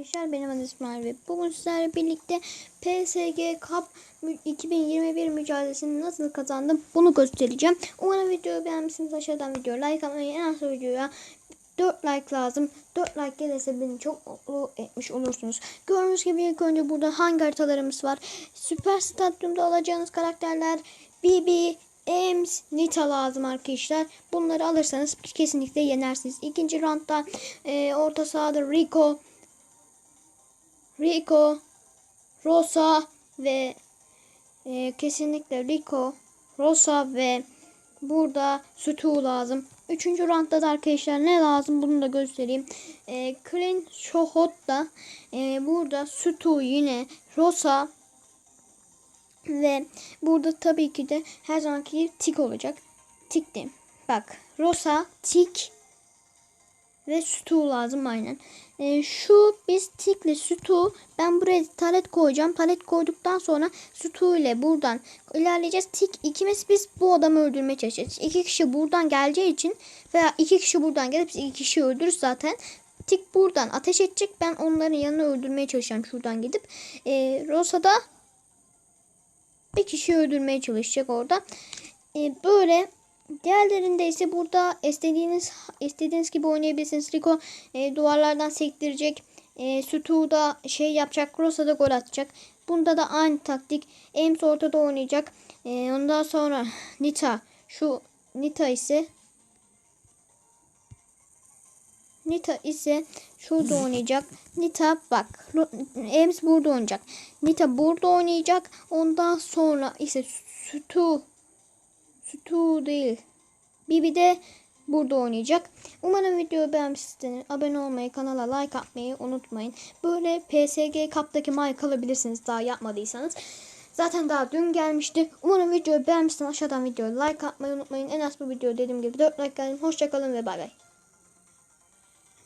Arkadaşlar benim adım İsmail ve bugün sizlerle birlikte PSG Cup mü- 2021 mücadelesini nasıl kazandım bunu göstereceğim. Umarım videoyu beğenmişsiniz. Aşağıdan video like atmayı en az videoya 4 like lazım. 4 like gelirse beni çok mutlu etmiş olursunuz. Gördüğünüz gibi ilk önce burada hangi haritalarımız var. Süper Stadyum'da alacağınız karakterler BB, Ems, Nita lazım arkadaşlar. Bunları alırsanız kesinlikle yenersiniz. İkinci roundda e, orta sahada Rico, Rico, Rosa ve e, kesinlikle Rico, Rosa ve burada Stu lazım. Üçüncü roundda da arkadaşlar ne lazım bunu da göstereyim. E, Clean Shohot'ta e, burada Stu yine Rosa ve burada tabii ki de her zamanki tik olacak. Tik de. Bak Rosa, tik ve Stu lazım aynen. Ee, şu biz tikle Stu ben buraya taret koyacağım. Taret koyduktan sonra Stu ile buradan ilerleyeceğiz. Tik ikimiz biz bu adamı öldürmeye çalışacağız. İki kişi buradan geleceği için veya iki kişi buradan gelip iki kişi öldürürüz zaten. Tik buradan ateş edecek. Ben onların yanına öldürmeye çalışacağım şuradan gidip. Ee, Rosa da bir kişi öldürmeye çalışacak orada. Ee, böyle diğerlerinde ise burada istediğiniz istediğiniz gibi oynayabilirsiniz. Rico e, duvarlardan sektirecek. E, Stu da şey yapacak. Rosa da gol atacak. Bunda da aynı taktik. Ames ortada oynayacak. E, ondan sonra Nita. Şu Nita ise Nita ise şurada oynayacak. Nita bak. Ems burada oynayacak. Nita burada oynayacak. Ondan sonra ise Stu Stu değil. Bibi de burada oynayacak. Umarım videoyu beğenmişsinizdir. Abone olmayı, kanala like atmayı unutmayın. Böyle PSG Cup'taki mic alabilirsiniz daha yapmadıysanız. Zaten daha dün gelmişti. Umarım videoyu beğenmişsiniz. Aşağıdan videoyu like atmayı unutmayın. En az bu video dediğim gibi 4 like gelin. Hoşçakalın ve bay bay.